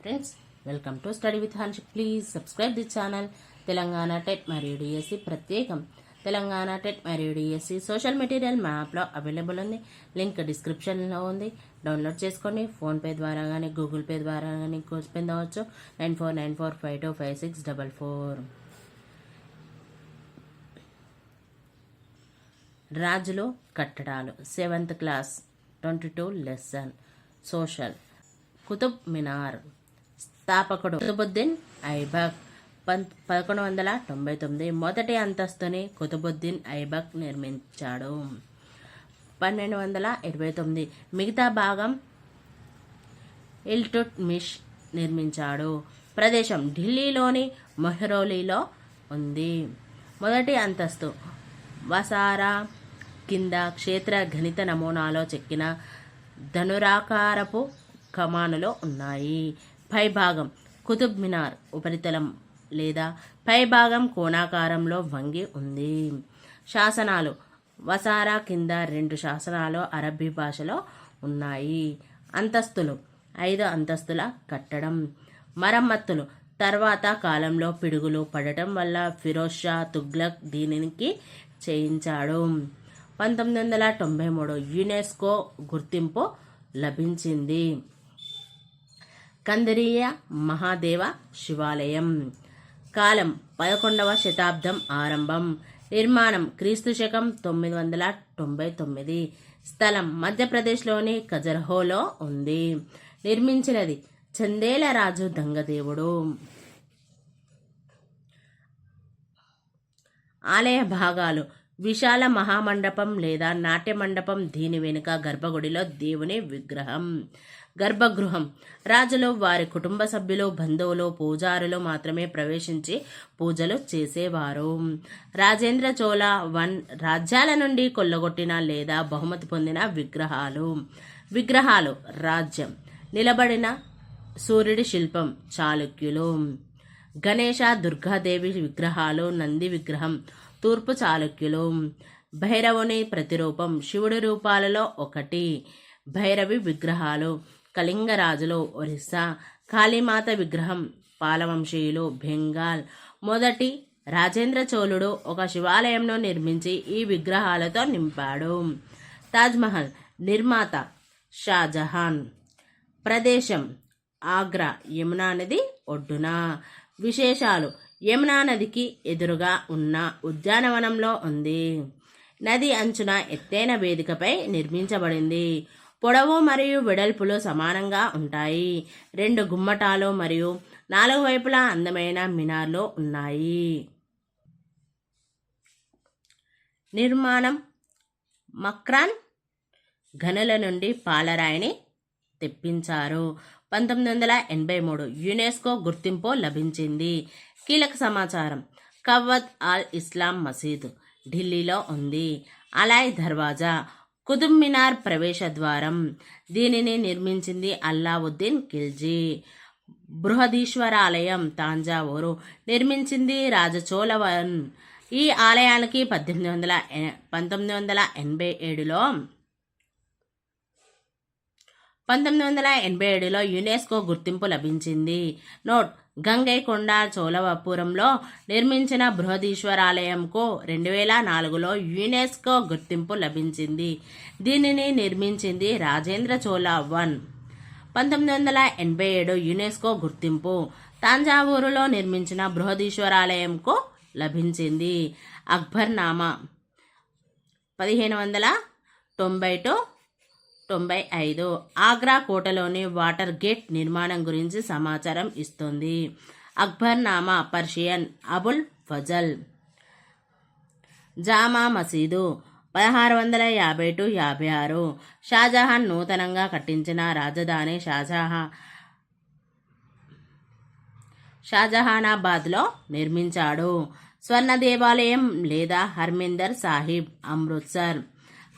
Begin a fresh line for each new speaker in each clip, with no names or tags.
Friends welcome to study with Hanshik please subscribe the channel Telangana TET మరియు DSC ప్రత్యేకం Telangana TET మరియు DSC social material మ్యాప్లో available ఉంది link డిస్క్రిప్షన్లో ఉంది డౌన్లోడ్ చేసుకోండి ఫోన్పే ద్వారా కానీ గూగుల్ పే ద్వారా కానీ కోర్స్ పొందవచ్చు nine four nine four five two five six double four రాజులు కట్టడాలు. Seventh class twenty two lesson social Qutub Minar స్థాపకుడు. కుతుబుద్దీన్ ఐబక్ పం పదకొండు వందల తొంభై తొమ్మిది మొదటి అంతస్తుని కుతుబుద్దీన్ ఐబక్ నిర్మించాడు. పన్నెండు వందల ఇరవై తొమ్మిది మిగతా భాగం ఇల్టుట్ మిష్ నిర్మించాడు. ప్రదేశం ఢిల్లీలోని మొహరోలీలో ఉంది. మొదటి అంతస్తు వసారా కింద క్షేత్ర గణిత నమూనాలో చెక్కిన ధనురాకారపు కమానులు ఉన్నాయి. పైభాగం కుతుబ్ మినార్ ఉపరితలం లేదా పైభాగం కోణాకారంలో వంగి ఉంది. శాసనాలు వసారా కింద రెండు శాసనాలు అరబ్బీ భాషలో ఉన్నాయి. అంతస్తులు ఐదు అంతస్తుల కట్టడం. మరమ్మత్తులు తర్వాత కాలంలో పిడుగులు పడటం వల్ల ఫిరోజ్ షా తుగ్లక్ దీనికి చేయించాడు. పంతొమ్మిది వందల తొంభై మూడు యునెస్కో గుర్తింపు లభించింది. కందరీయ మహాదేవ శివాలయం. కాలం పదకొండవ శతాబ్దం ఆరంభం. నిర్మాణం క్రీస్తు శకం తొమ్మిది వందల తొంభై తొమ్మిది. స్థలం మధ్యప్రదేశ్లోని కజర్హోలో ఉంది. నిర్మించినది చందేల రాజు దంగదేవుడు. ఆలయ భాగాలు విశాల మహామండపం లేదా నాట్య మండపం దీని వెనుక గర్భగుడిలో దేవుని విగ్రహం. గర్భగృహం. రాజులు వారి కుటుంబ సభ్యులు బంధువులు పూజారులు మాత్రమే ప్రవేశించి పూజలు చేసేవారు. రాజేంద్ర చోళ వన్ రాజ్యాల నుండి కొల్లగొట్టిన లేదా బహుమతి పొందిన విగ్రహాలు. విగ్రహాలు. రాజ్యం. నిలబడిన సూర్యుడి శిల్పం. చాళుక్యులు. గణేష దుర్గాదేవి విగ్రహాలు. నంది విగ్రహం. తూర్పు చాళుక్యులు. భైరవుని ప్రతిరూపం శివుడి రూపాలలో ఒకటి. భైరవి విగ్రహాలు కళింగరాజులు ఒరిస్సా. కాళీమాత విగ్రహం పాలవంశీయులు బెంగాల్. మొదటి రాజేంద్ర చోళుడు ఒక శివాలయంను నిర్మించి ఈ విగ్రహాలతో నింపాడు. తాజ్మహల్ నిర్మాత షాజహాన్. ప్రదేశం ఆగ్రా యమునా నది ఒడ్డున. విశేషాలు యమునా నదికి ఎదురుగా ఉన్న ఉద్యానవనంలో ఉంది. నది అంచున ఎత్తైన వేదికపై నిర్మించబడింది. పొడవు మరియు వెడల్పులు సమానంగా ఉంటాయి. రెండు గుమ్మటాలు మరియు నాలుగు వైపులా అందమైన మినార్లు ఉన్నాయి. నిర్మాణం మక్రాన్ గనుల నుండి పాలరాయిని తెప్పించారు. పంతొమ్మిది వందల ఎనభై మూడు యునెస్కో గుర్తింపు లభించింది. కీలక సమాచారం. కవ్వత్ ఆల్ ఇస్లాం మసీద్ ఢిల్లీలో ఉంది. అలాయ్ దర్వాజా కుతుబ్ మినార్ ప్రవేశ ద్వారం. దీనిని నిర్మించింది అల్లావుద్దీన్ ఖిల్జీ. బృహదీశ్వరాలయం తాంజావూరు నిర్మించింది రాజచోళవన్. ఈ ఆలయానికి పద్దెనిమిది వందల పంతొమ్మిది వందల ఎనభై ఏడులో పంతొమ్మిది వందల ఎనభై ఏడులో యునెస్కో గుర్తింపు లభించింది. నోట్ గంగైకొండ చోళవపురంలో నిర్మించిన బృహదీశ్వరాలయంకు రెండు వేల నాలుగులో యునెస్కో గుర్తింపు లభించింది. దీనిని నిర్మించింది రాజేంద్ర చోళ వన్. పంతొమ్మిది వందల ఎనభై ఏడు యునెస్కో గుర్తింపు. తాంజావూరులో నిర్మించిన బృహదీశ్వరాలయంకు లభించింది. అక్బర్ నామా పదిహేను వందల తొంభై టు తొంభై ఐదు ఆగ్రా కోటలోని వాటర్ గేట్ నిర్మాణం గురించి సమాచారం ఇస్తుంది. అక్బర్ నామా పర్షియన్ అబుల్ ఫజల్. జామా మసీదు పదహారు వందల యాభై టు యాభై ఆరు. షాజహాన్ నూతనంగా కట్టించిన రాజధాని షాజహా షాజహానాబాద్లో నిర్మించాడు. స్వర్ణ దేవాలయం లేదా హర్మిందర్ సాహిబ్ అమృత్సర్.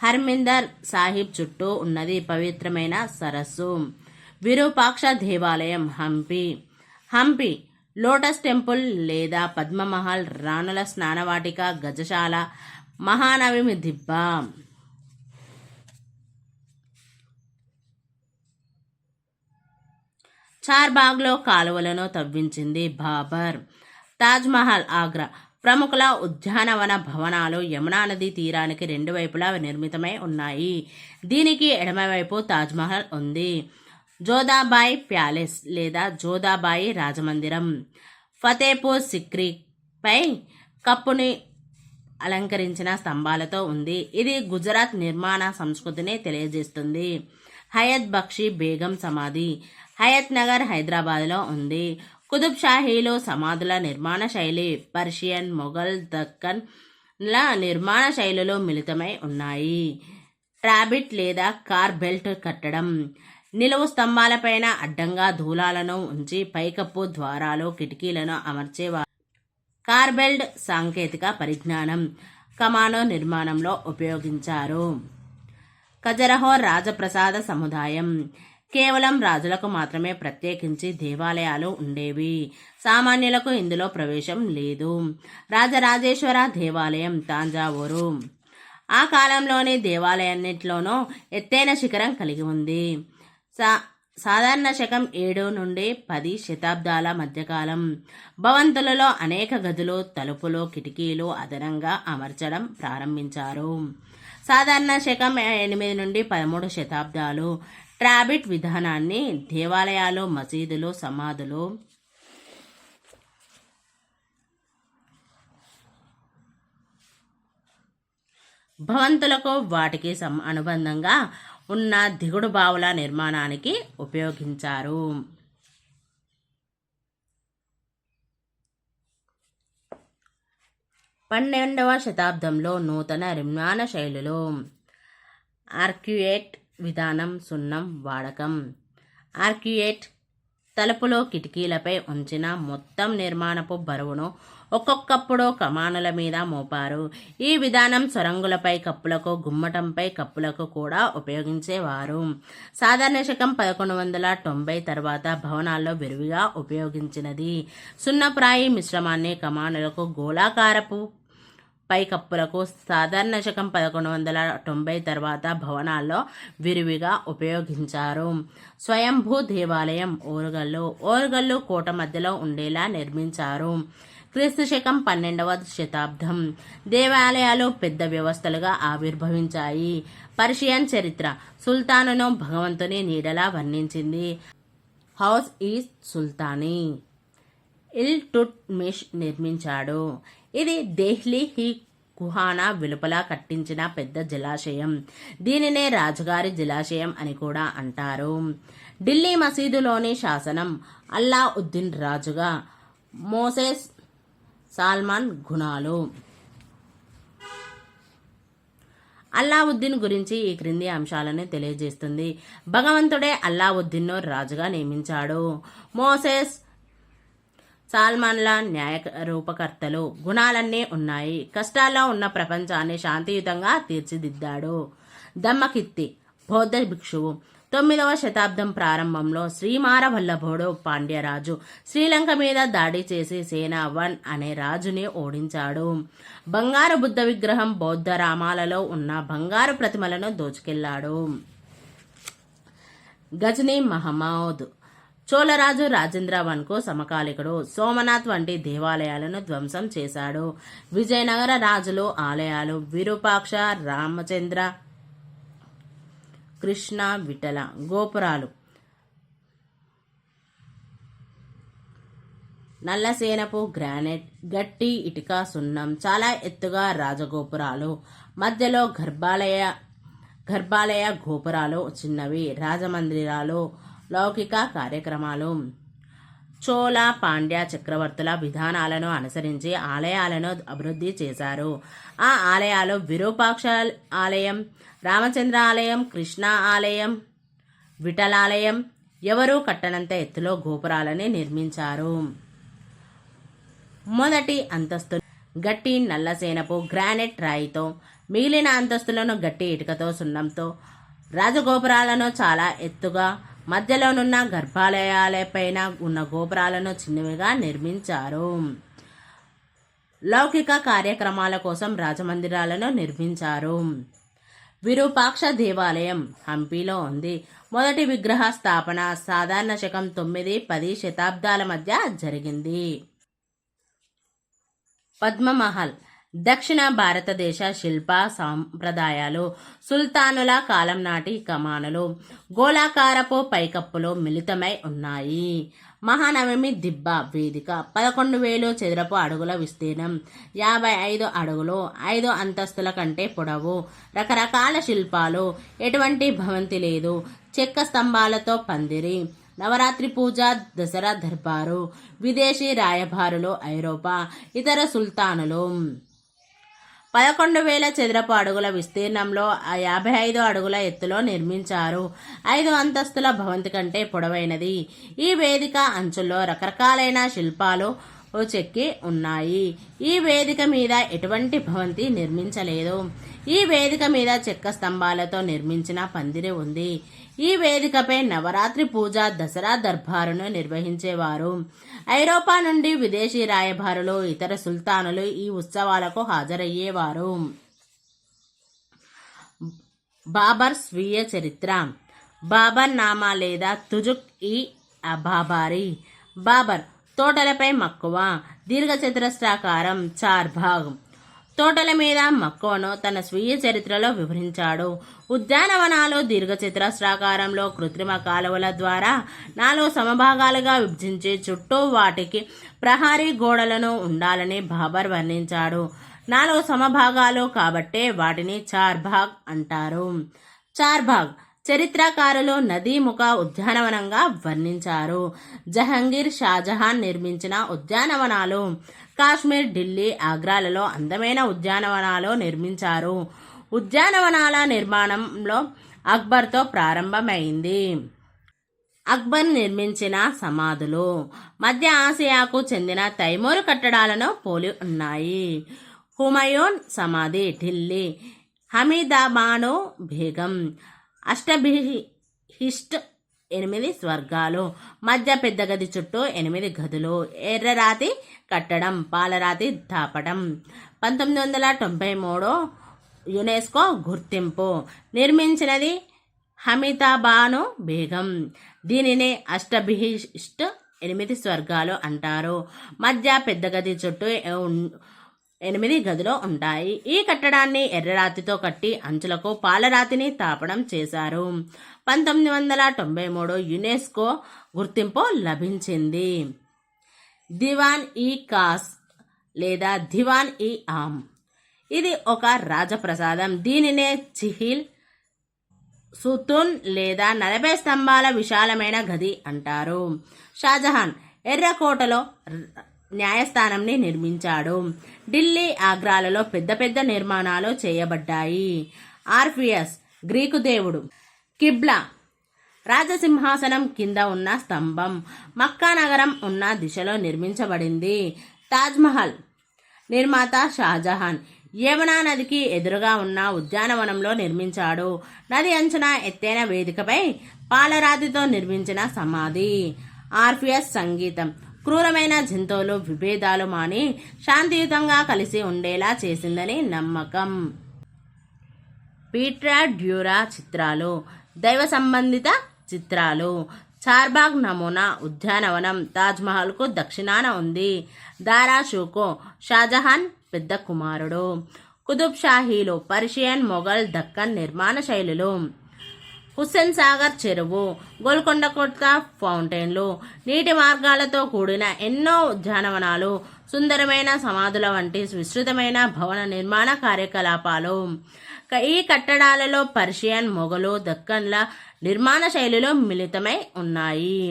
హర్మిందర్ సాహిబ్ చుట్టూ ఉన్నది పవిత్రమైన సరస్సు. విరూపాక్ష దేవాలయం హంపి. హంపి లోటస్ టెంపుల్ లేదా పద్మమహల్ రాణుల స్నానవాటిక గజశాల మహానవమి దిబ్బ. చార్బాగ్లో కాలువలను తవ్వించింది బాబర్. తాజ్మహల్ ఆగ్రా ప్రముఖుల ఉద్యానవన భవనాలు యమునా నది తీరానికి రెండు వైపులా నిర్మితమై ఉన్నాయి. దీనికి ఎడమవైపు తాజ్మహల్ ఉంది. జోదాబాయి ప్యాలెస్ లేదా జోదాబాయి రాజమందిరం. ఫతేపూర్ సిక్రీపై కప్పుని అలంకరించిన స్తంభాలతో ఉంది. ఇది గుజరాత్ నిర్మాణ సంస్కృతిని తెలియజేస్తుంది. హయత్ బక్షి బేగం సమాధి. హయత్ నగర్ హైదరాబాద్లో ఉంది. కుతుబ్ షాహీలో సమాధుల నిర్మాణ శైలి పర్షియన్ మొఘల్ దక్కన్ ల నిర్మాణ శైలిలో మిళితమై ఉన్నాయి. ట్రాబిట్ లేదా కార్ బెల్ట్ కట్టడం నిలువు స్తంభాలపైన అడ్డంగా దూలాలను ఉంచి పైకప్పు ద్వారాలు కిటికీలను అమర్చేవారు కార్బెల్డ్ సాంకేతిక పరిజ్ఞానం కమానో నిర్మాణంలో ఉపయోగించారు. కజరహో రాజప్రసాద సముదాయం కేవలం రాజులకు మాత్రమే ప్రత్యేకించి దేవాలయాలు ఉండేవి. సామాన్యులకు ఇందులో ప్రవేశం లేదు. రాజరాజేశ్వర దేవాలయం తాంజావూరు. ఆ కాలంలోని దేవాలయాన్నింటిలోనూ ఎత్తైన శిఖరం కలిగి ఉంది. సా సాధారణ శకం ఏడు నుండి పది శతాబ్దాల మధ్యకాలం. భవంతులలో అనేక గదులు తలుపులు కిటికీలు అదనంగా అమర్చడం ప్రారంభించారు. సాధారణ శకం ఎనిమిది నుండి పదమూడు శతాబ్దాలు. ట్రాబిట్ విధానాన్ని దేవాలయాలు మసీదులు సమాధులు భవంతులకు వాటికి సం అనుబంధంగా ఉన్న దిగుడు బావుల నిర్మాణానికి ఉపయోగించారు. పన్నెండవ శతాబ్దంలో నూతన నిర్మాణ శైలులు. ఆర్క్యుయేట్ విధానం సున్నం వాడకం. ఆర్క్యుయేట్ తలుపులో కిటికీలపై ఉంచిన మొత్తం నిర్మాణపు బరువును ఒక్కొక్కప్పుడు కమానుల మీద మోపారు. ఈ విధానం సొరంగులపై కప్పులకు గుమ్మటంపై కప్పులకు కూడా ఉపయోగించేవారు. సాధారణ శకం పదకొండు వందల తొంభై తర్వాత భవనాల్లో విరివిగా ఉపయోగించినది. సున్నప్రాయి మిశ్రమాన్ని కమానులకు గోళాకారపు పైకప్పులకు సాధారణ శకం పదకొండు వందల తొంభై తర్వాత భవనాల్లో విరివిగా ఉపయోగించారు. స్వయంభూ దేవాలయం ఓరుగల్లు ఓరుగల్లు కోట మధ్యలో ఉండేలా నిర్మించారు. క్రీస్తు శకం పన్నెండవ శతాబ్దం. దేవాలయాలు పెద్ద వ్యవస్థలుగా ఆవిర్భవించాయి. పర్షియన్ చరిత్ర సుల్తానును భగవంతుని నీడలా వర్ణించింది. House is సుల్తానీ. ఇల్ టుట్ మిష్ నిర్మించాడు. ఇది దెహ్లీ హీ కుహానా వెలుపల కట్టించిన పెద్ద జలాశయం. దీనినే రాజుగారి జలాశయం అని కూడా అంటారు. ఢిల్లీ మసీదులోని శాసనం అల్లా ఉద్దీన్ రాజుగా మోసెస్ సాల్మాన్ గుణాలు. అల్లావుద్దీన్ గురించి ఈ క్రింది అంశాలను తెలియజేస్తుంది. భగవంతుడే అల్లావుద్దీన్ను రాజుగా నియమించాడు. మోసెస్ సాల్మాన్ల న్యాయ రూపకర్తలు గుణాలన్నీ ఉన్నాయి. కష్టాల్లో ఉన్న ప్రపంచాన్ని శాంతియుతంగా తీర్చిదిద్దాడు. దమ్మకిత్తి బౌద్ధ భిక్షువు. తొమ్మిదవ శతాబ్దం ప్రారంభంలో శ్రీమార వల్లభోడు పాండ్యరాజు శ్రీలంక మీద దాడి చేసి సేనా వన్ అనే రాజుని ఓడించాడు. బంగారు బుద్ధ విగ్రహం బౌద్ధ రామాలలో ఉన్న బంగారు ప్రతిమలను దోచుకెళ్ళాడు. గజనీ మహమ్మద్ చోళరాజు రాజేంద్రవన్కు సమకాలికుడు. సోమనాథ్ వంటి దేవాలయాలను ధ్వంసం చేశాడు. విజయనగర రాజులు ఆలయాలు విరూపాక్ష రామచంద్ర కృష్ణ విఠల గోపురాలు. నల్లసేనపు గ్రానైట్ గట్టి ఇటుక సున్నం చాలా ఎత్తుగా రాజగోపురాలు. మధ్యలో గర్భాలయ గర్భాలయ గోపురాలు చిన్నవి. రాజమందిరాలు లౌకిక కార్యక్రమాలు. చోళ పాండ్య చక్రవర్తుల విధానాలను అనుసరించి ఆలయాలను అభివృద్ధి చేశారు. ఆ ఆలయాలు విరూపాక్ష ఆలయం రామచంద్ర ఆలయం కృష్ణ ఆలయం విఠలాలయం ఎవరూ కట్టనంత ఎత్తులో గోపురాలని నిర్మించారు. మొదటి అంతస్తు గట్టి నల్లసేనపు గ్రానైట్ రాయితో మిగిలిన అంతస్తులను గట్టి ఇటుకతో సున్నంతో రాజగోపురాలను చాలా ఎత్తుగా మధ్యలోనున్న గర్భాలయాలపైన ఉన్న గోపురాలను చిన్నవిగా నిర్మించారు. లౌకిక కార్యక్రమాల కోసం రాజమందిరాలను నిర్మించారు. విరూపాక్ష దేవాలయం హంపీలో ఉంది. మొదటి విగ్రహ స్థాపన సాధారణ శకం తొమ్మిది పది శతాబ్దాల మధ్య జరిగింది. పద్మమహల్ దక్షిణ భారతదేశ శిల్ప సాంప్రదాయాలు సుల్తానుల కాలం నాటి కమానులు గోళాకారపు పైకప్పులు మిళితమై ఉన్నాయి. మహానవమి దిబ్బ వేదిక పదకొండు వేలు చదరపు అడుగుల విస్తీర్ణం యాభై ఐదు అడుగులు ఐదు అంతస్తుల కంటే పొడవు రకరకాల శిల్పాలు ఎటువంటి భవంతి లేదు చెక్క స్తంభాలతో పందిరి నవరాత్రి పూజ దసరా దర్బారు విదేశీ రాయబారులు ఐరోపా ఇతర సుల్తానులు. పదకొండు వేల చదరపు అడుగుల విస్తీర్ణంలో యాభై ఐదు అడుగుల ఎత్తులో నిర్మించారు. ఐదు అంతస్తుల భవంతి కంటే పొడవైనది. ఈ వేదిక అంచుల్లో రకరకాలైన శిల్పాలు చెక్కి ఉన్నాయి. ఈ వేదిక మీద ఎటువంటి భవంతి నిర్మించలేదు. ఈ వేదిక మీద చెక్క స్తంభాలతో నిర్మించిన పందిరి ఉంది. ఈ వేదికపై నవరాత్రి పూజ దసరా దర్బారును నిర్వహించేవారు. ఐరోపా నుండి విదేశీ రాయబారులు ఇతర సుల్తానులు ఈ ఉత్సవాలకు హాజరయ్యేవారు. బాబర్ స్వీయ చరిత్ర. బాబర్ నామా లేదా తుజుక్ ఈ అబాబారి. బాబర్ తోటలపై మక్కువ దీర్ఘచతురస్రాకారం చార్భాగ్ తోటల మీద మక్కువను తన స్వీయ చరిత్రలో వివరించాడు. ఉద్యానవనాలు దీర్ఘచతురస్రాకారంలో కృత్రిమ కాలువల ద్వారా నాలుగు సమభాగాలుగా విభజించి చుట్టూ వాటికి ప్రహారీ గోడలను ఉండాలని బాబర్ వర్ణించాడు. నాలుగు సమభాగాలు కాబట్టే వాటిని చార్భాగ్ అంటారు. చార్భాగ్ చరిత్రకారులు నదీముఖ ఉద్యానవనంగా వర్ణించారు. జహంగీర్ షాజహాన్ నిర్మించిన ఉద్యానవనాలు కాశ్మీర్ ఢిల్లీ ఆగ్రాలలో అందమైన ఉద్యానవనాలు నిర్మించారు. ఉద్యానవనాల నిర్మాణంలో అక్బర్తో ప్రారంభమైంది. అక్బర్ నిర్మించిన సమాధులు మధ్య ఆసియాకు చెందిన తైమూరు కట్టడాలను పోలి ఉన్నాయి. హుమయూన్ సమాధి ఢిల్లీ హమీదాబాను బేగం అష్టభిహిష్ట్ ఎనిమిది స్వర్గాలు మధ్య పెద్ద గది చుట్టూ ఎనిమిది గదులు ఎర్రరాతి కట్టడం పాలరాతి దాపడం పంతొమ్మిది వందల తొంభై మూడు యునెస్కో గుర్తింపు. నిర్మించినది హమితాబాను బేగం. దీనిని అష్టభిహిష్ట్ ఎనిమిది స్వర్గాలు అంటారు. మధ్య పెద్ద గది చుట్టూ ఎనిమిది గదిలో ఉంటాయి. ఈ కట్టడాన్ని ఎర్రరాతితో కట్టి అంచులకు పాలరాతిని తాపడం చేశారు. పంతొమ్మిది వందల తొంభై మూడు యునెస్కో గుర్తింపు లభించింది. దివాన్ ఈ కాస్ లేదా దివాన్ ఈ ఆమ్. ఇది ఒక రాజప్రసాదం. దీనినే చిహిల్ సుతున్ లేదా నలభై స్తంభాల విశాలమైన గది అంటారు. షాజహాన్ ఎర్రకోటలో న్యాయస్థానంని నిర్మించాడు. ఢిల్లీ ఆగ్రాలలో పెద్ద పెద్ద నిర్మాణాలు చేయబడ్డాయి. ఆర్ఫియస్ గ్రీకు దేవుడు కిబ్లా రాజసింహాసనం కింద ఉన్న స్తంభం మక్కా నగరం ఉన్న దిశలో నిర్మించబడింది. తాజ్మహల్ నిర్మాత షాజహాన్ యమునా నదికి ఎదురుగా ఉన్న ఉద్యానవనంలో నిర్మించాడు. నది అంచున ఎత్తైన వేదికపై పాలరాతితో నిర్మించిన సమాధి. ఆర్ఫియస్ సంగీతం క్రూరమైన జంతువులు విభేదాలు మాని శాంతియుతంగా కలిసి ఉండేలా చేసిందని నమ్మకం. పీట్రా డ్యూరా చిత్రాలు దైవ సంబంధిత చిత్రాలు చార్బాగ్ నమూనా ఉద్యానవనం తాజ్మహల్కు దక్షిణాన ఉంది. దారా షూకో షాజహాన్ పెద్ద కుమారుడు. కుతుబ్ షాహీలు పర్షియన్ మొఘల్ దక్కన్ నిర్మాణ శైలులు. హుస్సేన్ సాగర్ చెరువు గోల్కొండ కొత్త ఫౌంటైన్లు. నీటి మార్గాలతో కూడిన ఎన్నో ఉద్యానవనాలు సుందరమైన సమాధుల వంటి విస్తృతమైన భవన నిర్మాణ కార్యకలాపాలు. ఈ కట్టడాలలో పర్షియన్ మొఘలు దక్కన్ల నిర్మాణ శైలిలో మిళితమై ఉన్నాయి.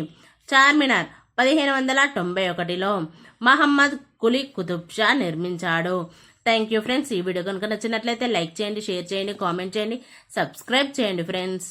చార్మినార్ పదిహేను వందల తొంభై ఒకటిలో మహమ్మద్ కులీ కుతుబ్ షా నిర్మించాడు. Thank you friends. ఈ వీడియో కనుక నచ్చినట్లయితే లైక్ చేయండి షేర్ చేయండి కామెంట్ చేయండి సబ్స్క్రైబ్ చేయండి ఫ్రెండ్స్.